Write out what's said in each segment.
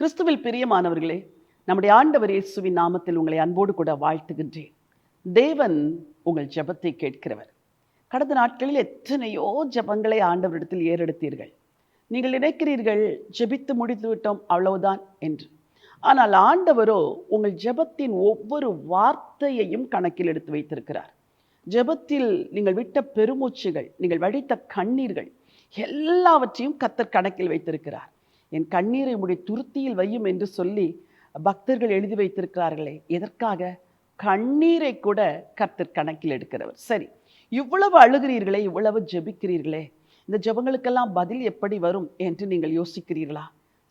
கிறிஸ்துவில் பிரியமானவர்களே நம்முடைய ஆண்டவர் இயேசுவின் நாமத்தில் உங்களை அன்போடு கூட வாழ்த்துகின்றேன். தேவன் உங்கள் ஜபத்தை கேட்கிறவர். கடந்த நாட்களில் எத்தனையோ ஜெபங்களை ஆண்டவரிடத்தில் ஏறெடுத்தீர்கள். நீங்கள் நினைக்கிறீர்கள் ஜெபித்து முடித்து விட்டோம் அவ்வளவுதான் என்று. ஆனால் ஆண்டவரோ உங்கள் ஜெபத்தின் ஒவ்வொரு வார்த்தையையும் கணக்கில் எடுத்து வைத்திருக்கிறார். ஜெபத்தில் நீங்கள் விட்ட பெருமூச்சுகள் நீங்கள் வடித்த கண்ணீர்கள் எல்லாவற்றையும் கத்தர் கணக்கில் வைத்திருக்கிறார். என் கண்ணீரை உடைய துருத்தியில் வையும் என்று சொல்லி பக்தர்கள் எழுதி வைத்திருக்கிறார்களே எதற்காக? கண்ணீரை கூட கர்த்தர் கணக்கில் எடுக்கிறவர். சரி இவ்வளவு அழுகிறீர்களே இவ்வளவு ஜெபிக்கிறீர்களே இந்த ஜெபங்களுக்கெல்லாம் பதில் எப்படி வரும் என்று நீங்கள் யோசிக்கிறீர்களா?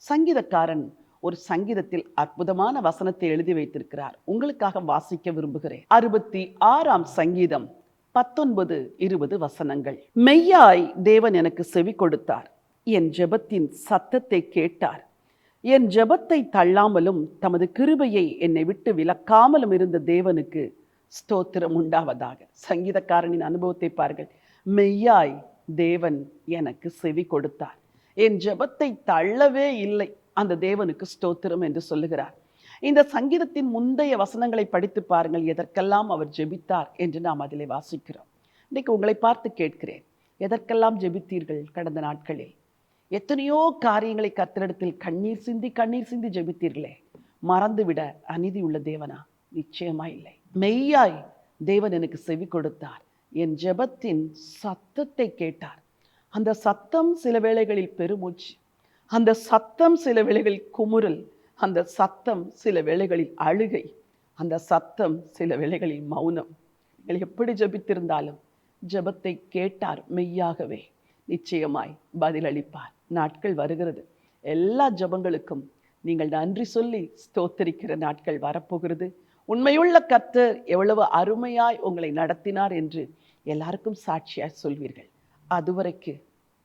சங்கீதக்காரன் ஒரு சங்கீதத்தில் அற்புதமான வசனத்தை எழுதி வைத்திருக்கிறார். உங்களுக்காக வாசிக்க விரும்புகிறேன். அறுபத்தி ஆறாம் சங்கீதம் பத்தொன்பது இருபது வசனங்கள். மெய்யாய் தேவன் எனக்கு செவி கொடுத்தார். என் ஜெபத்தின் சத்தத்தை கேட்டார். என் ஜெபத்தை தள்ளாமலும் தமது கிருபையை என்னை விட்டு விலக்காமலும் இருந்த தேவனுக்கு ஸ்தோத்திரம் உண்டாவதாக. சங்கீதக்காரனின் அனுபவத்தை பாருங்கள். மெய்யாய் தேவன் எனக்கு செவி கொடுத்தார். என் ஜெபத்தை தள்ளவே இல்லை. அந்த தேவனுக்கு ஸ்தோத்திரம் என்று சொல்லுகிறார். இந்த சங்கீதத்தின் முந்தைய வசனங்களை படித்து பாருங்கள். எதற்கெல்லாம் அவர் ஜெபித்தார் என்று நாம் அதிலே வாசிக்கிறோம். இன்றைக்கு உங்களை பார்த்து கேட்கிறேன். எதற்கெல்லாம் ஜெபித்தீர்கள் கடந்த நாட்களில்? எத்தனையோ காரியங்களை கத்திரிடத்தில் கண்ணீர் சிந்தி கண்ணீர் சிந்தி ஜெபித்தீர்களே. மறந்துவிட அநீதி உள்ள தேவனா? நிச்சயமா இல்லை. மெய்யாய் தேவன் எனக்கு செவி கொடுத்தார். என் ஜெபத்தின் சத்தத்தை கேட்டார். அந்த சத்தம் சில வேளைகளில் பெருமூச்சு. அந்த சத்தம் சில வேளைகளில் குமுறல். அந்த சத்தம் சில வேளைகளில் அழுகை. அந்த சத்தம் சில வேளைகளில் மௌனம். நீங்கள் எப்படி ஜெபித்திருந்தாலும் ஜெபத்தை கேட்டார் மெய்யாகவே. நிச்சயமாய் பதிலளிப்பார். நாட்கள் வருகிறது. எல்லா ஜெபங்களுக்கும் நீங்கள் நன்றி சொல்லி ஸ்தோத்தரிக்கிற நாட்கள் வரப்போகிறது. உண்மையுள்ள கர்த்தர் எவ்வளவு அருமையாய் உங்களை நடத்தினார் என்று எல்லாருக்கும் சாட்சியாய் சொல்வீர்கள். அதுவரைக்கு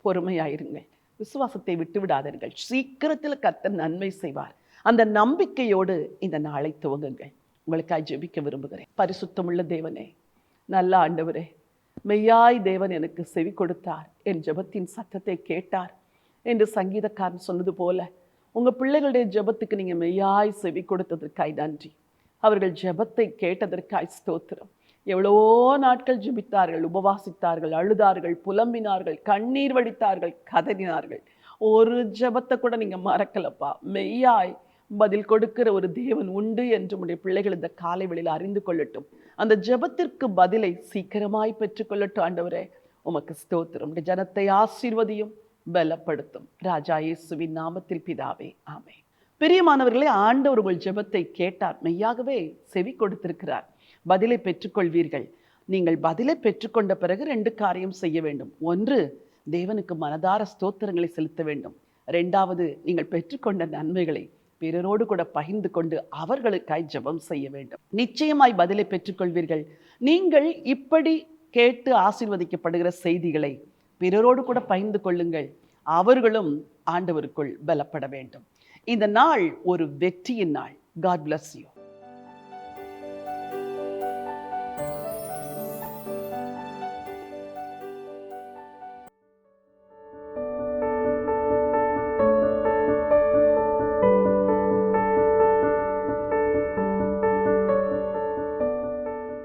பொறுமையாயிருங்கள். விசுவாசத்தை விட்டுவிடாதீர்கள். சீக்கிரத்தில் கர்த்தர் நன்மை செய்வார். அந்த நம்பிக்கையோடு இந்த நாளை துவங்குங்கள். உங்களுக்காய் ஜெபிக்க விரும்புகிறேன். பரிசுத்தமுள்ள தேவனே நல்ல ஆண்டவரே மெய்யாய் தேவன் எனக்கு செவி கொடுத்தார். என் ஜெபத்தின் சத்தத்தை கேட்டார். என்று சங்கீதக்காரன் சொன்னது போல உங்கள் பிள்ளைகளுடைய ஜெபத்துக்கு நீங்கள் மெய்யாய் செவி கொடுத்ததற்காய் நன்றி. அவர்கள் ஜெபத்தை கேட்டதற்காய் ஸ்தோத்திரம். எவ்வளவோ நாட்கள் ஜெபித்தார்கள் உபவாசித்தார்கள் அழுதார்கள் புலம்பினார்கள் கண்ணீர் வடித்தார்கள் கதறினார்கள். ஒரு ஜெபத்தை கூட நீங்கள் மறக்கலப்பா. மெய்யாய் பதில் கொடுக்கிற ஒரு தேவன் உண்டு என்று உடைய பிள்ளைகள் இந்த காலை வெளியில் அறிந்து கொள்ளட்டும். அந்த ஜெபத்திற்கு பதிலை சீக்கிரமாய் பெற்றுக்கொள்ளட்டும் ஆண்டவரே. உமக்கு ஸ்தோத்திரம். உடைய ஜனத்தை ஆசீர்வதியும். பலப்படுத்தும். ராஜா இயேசுவின் நாமத்தில் பிதாவே ஆமே பெரியமானவர்களே ஆண்டவர் உங்கள் ஜெபத்தை கேட்டார். மெய்யாகவே செவி கொடுத்திருக்கிறார். பதிலை பெற்றுக்கொள்வீர்கள். நீங்கள் பதிலை பெற்றுக்கொண்ட பிறகு ரெண்டு காரியம் செய்ய வேண்டும். ஒன்று தேவனுக்கு மனதார ஸ்தோத்திரங்களை செலுத்த வேண்டும். ரெண்டாவது நீங்கள் பெற்றுக்கொண்ட நன்மைகளை பிறரோடு கூட பகிர்ந்து கொண்டு அவர்களுக்காய் ஜெபம் செய்ய வேண்டும். நிச்சயமாய் பதிலை பெற்றுக்கொள்வீர்கள். நீங்கள் இப்படி கேட்டு ஆசீர்வதிக்கப்படுகிற செய்திகளை பிறரோடு கூட பகிர்ந்து கொள்ளுங்கள். அவர்களும் ஆண்டவருக்குள் பலப்பட வேண்டும். இந்த நாள் ஒரு வெற்றியின் நாள். God bless you